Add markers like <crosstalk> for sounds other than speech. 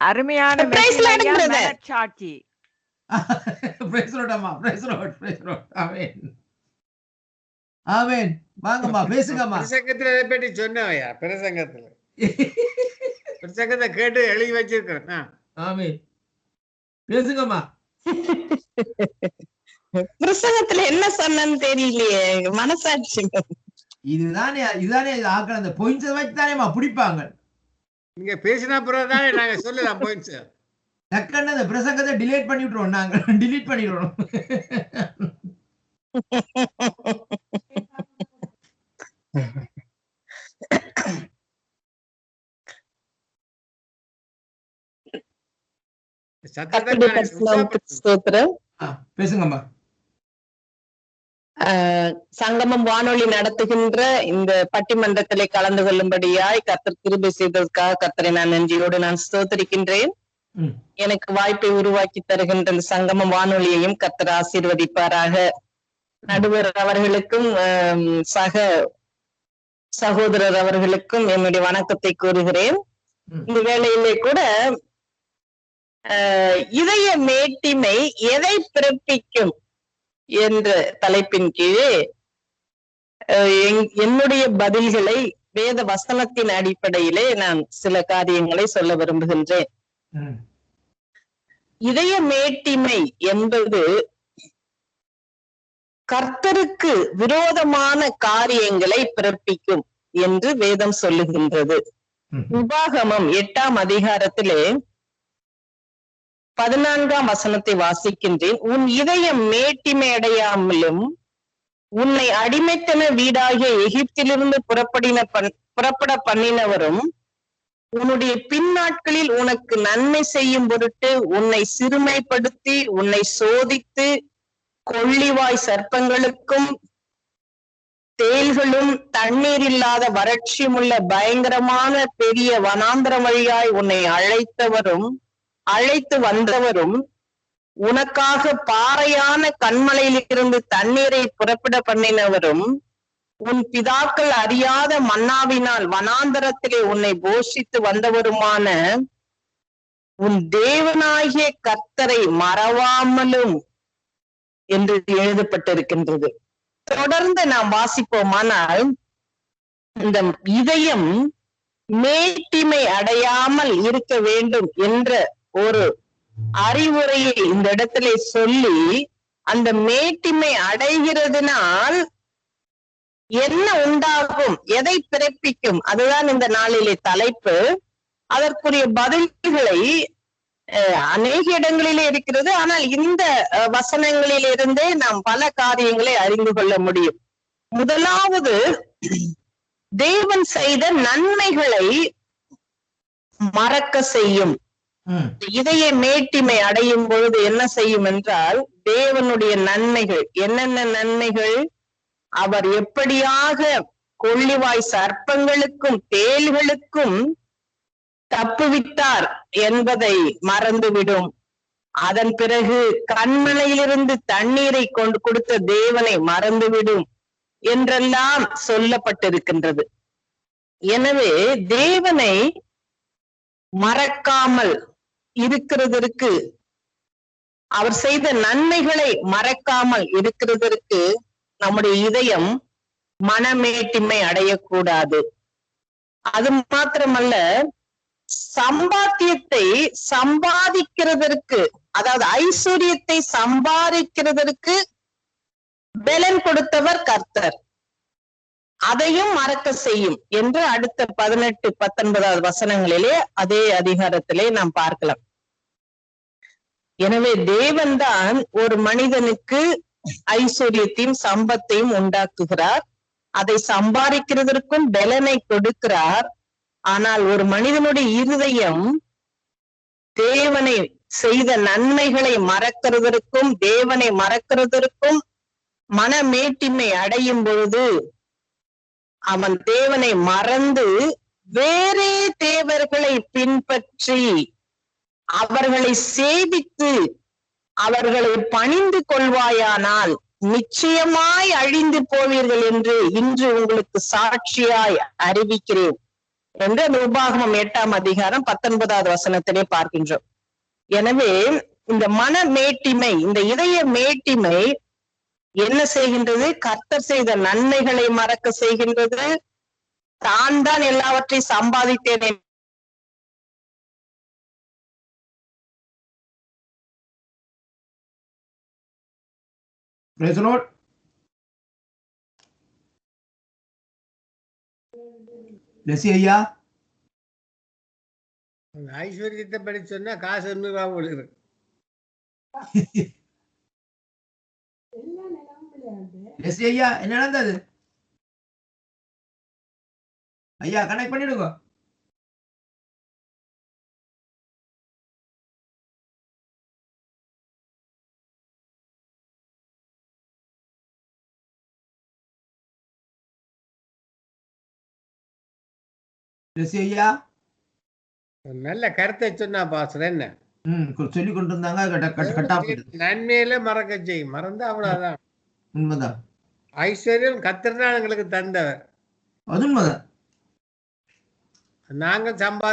அருமையான. மனச்சாட்சி <laughs> price Lord அம்மா praise Lord praise Lord amen. Amen. வாங்கம்மா பேசுங்கம்மா. பிரசங்கத்துல இதை பற்றி சொன்னவையா பிரசங்கத்துல. <laughs> பிரசங்கத்தை கேட்டு எழுதி வச்சிருக்கிறேன். ஆமென். பேசுங்கம்மா. <laughs> பிரசங்கத்துல என்ன சொன்னேன்னு தெரியலையே மனசாட்சி. இதுதானே இதுதானே இது ஆக்கள் அந்த பாயிண்ட்ஸ் வச்சு தானேம்மா பிடிப்பாங்க. நீங்க பேசின பிறகு தானே நாங்க சொல்லலாம் போயிடுச்சு டக்குன்னு அந்த பிரசங்கத்தை டிலீட் பண்ணி விட்டுருவோம். நாங்க டிலீட் பண்ணிடுறோம் சத்தத்தை சங்கமம் வானொலி நடத்துகின்ற இந்த பட்டிமன்றத்திலே கலந்து கொள்ளும்படியாய் கர்த்தர் கிருபை செய்ததற்காக கர்த்தரை நான் நன்றியோடு நான் ஸ்தோத்தரிக்கின்றேன். எனக்கு வாய்ப்பை உருவாக்கி தருகின்ற இந்த சங்கமம் வானொலியையும் கர்த்தர் ஆசீர்வதிப்பாராக நடுவர் அவர்களுக்கும் சக சகோதரர் அவர்களுக்கும் என்னுடைய வணக்கத்தை கூறுகிறேன். இந்த வேளையிலே கூட இதய மேட்டிமை எதை பிறப்பிக்கும் என்ற தலைப்பின் கீழே என்னுடைய பதில்களை வேத வசனத்தின் அடிப்படையிலே நான் சில காரியங்களை சொல்ல விரும்புகின்றேன். இதய மேட்டிமை என்பது கர்த்தருக்கு விரோதமான காரியங்களை பிறப்பிக்கும் என்று வேதம் சொல்லுகின்றது. உபாகமம் எட்டாம் அதிகாரத்திலே பதினான்காம் வசனத்தை வாசிக்கின்றேன். உன் இதயம் மேட்டிமையடையாமலும் உன்னை அடிமைத்தன வீடாகிய எகிப்திலிருந்து புறப்படின பண்- புறப்பட பண்ணினவரும் உன்னுடைய பின்னாட்களில் உனக்கு நன்மை செய்யும் பொருட்டு உன்னை சிறுமைப்படுத்தி உன்னை சோதித்து கொள்ளிவாய் சர்ப்பங்களுக்கும் தேள்களும் தண்ணீர் இல்லாத வறட்சியுமுள்ள பயங்கரமான பெரிய வனாந்திர வழியாய் உன்னை அழைத்தவரும் அழைத்து வந்தவரும் உனக்காக பாறையான கண்மலையிலிருந்து தண்ணீரை புறப்பட பண்ணினவரும் உன் பிதாக்கள் அறியாத மன்னாவினால் வனாந்தரத்திலே உன்னை போஷித்து வந்தவருமான உன் தேவனாகிய கர்த்தரை மறவாமலும் என்று எழுதப்பட்டிருக்கின்றது. தொடர்ந்து நாம் வாசிப்போமானால் இந்த இதயம் மேட்டிமை அடையாமல் இருக்க வேண்டும் என்ற ஒரு அறிவுரையை இந்த இடத்திலே சொல்லி அந்த மேட்டிமை அடைகிறதுனால் என்ன உண்டாகும் எதை பிறப்பிக்கும் அதுதான் இந்த நாளிலே தலைப்பு. அதற்குரிய பதில்களை அநேக இடங்களிலே இருக்கிறது. ஆனால் இந்த வசனங்களிலிருந்தே நாம் பல காரியங்களை அறிந்து கொள்ள முடியும். முதலாவது தேவன் செய்த நன்மைகளை மறக்க செய்யும். இதய மேட்டிமை அடையும் பொழுது என்ன செய்யும் என்றால் தேவனுடைய நன்மைகள் என்னென்ன நன்மைகள்? அவர் எப்படியாக கொள்ளிவாய் சர்ப்பங்களுக்கும் தேள்களுக்கும் தப்புவித்தார் என்பதை மறந்துவிடும். அதன் பிறகு கண்மலையிலிருந்து தண்ணீரை கொண்டு கொடுத்த தேவனை மறந்துவிடும் என்றெல்லாம் சொல்லப்பட்டிருக்கின்றது. எனவே தேவனை மறக்காமல் இருக்கிறதற்கு அவர் செய்த நன்மைகளை மறக்காமல் இருக்கிறதற்கு நம்முடைய இதயம் மனமேட்டிமை அடையக்கூடாது. அது மாத்திரமல்ல சம்பாத்தியத்தை சம்பாதிக்கிறதற்கு அதாவது ஐஸ்வர்யத்தை சம்பாதிக்கிறதற்கு பலன் கொடுத்தவர் கர்த்தர். அதையும் மறக்க செய்யும் என்று அடுத்த பதினெட்டு பத்தொன்பதாவது வசனங்களிலே அதே அதிகாரத்திலே நாம் பார்க்கலாம். எனவே தேவன்தான் ஒரு மனிதனுக்கு ஐஸ்வர்யத்தையும் சம்பத்தையும் உண்டாக்குகிறார். அதை சம்பாதிக்கிறதற்கும் பலனை கொடுக்கிறார். ஆனால் ஒரு மனிதனுடைய இருதயம் தேவனை செய்த நன்மைகளை மறக்கிறதற்கும் தேவனை மறக்கிறதற்கும் மனமேட்டிமை அடையும் பொழுது அவன் தேவனை மறந்து வேறே தேவர்களை பின்பற்றி அவர்களை சேவித்து அவர்களை பணிந்து கொள்வாயானால் நிச்சயமாய் அழிந்து போவீர்கள் என்று இன்று உங்களுக்கு சாட்சியாய் அறிவிக்கிறேன் என்று அந்த உபாகமம் எட்டாம் அதிகாரம் பத்தொன்பதாவது வசனத்திலே பார்க்கின்றோம். எனவே இந்த மன மேட்டிமை இந்த இதய மேட்டிமை என்ன செய்கின்றது? கர்த்தர் செய்த நன்மைகளை மறக்க செய்கின்றது. தான் தான் எல்லாவற்றையும் சம்பாதித்தேன். லெசி ஐயா ஐஸ்வர்யத்தை படி சொன்னா காசு விழுது <laughs> லெசி ஐயா என்ன நடந்தது? ஐயா கனெக்ட் பண்ணிடுங்க. நல்ல கருத்தை சொன்னா பாசுற என்ன? சொல்லி கொண்டு இருந்தாங்க கட்ட கட்ட கட்டா போயிடுது. நன்மையில மறக்க செய்யும். மறந்தா அவ்வளவுதான். உண்மைதான். ஐஸ்வர்யம் கத்திரனா எங்களுக்கு தந்தவர். அது உண்மைதான். நாங்க சம்பாதி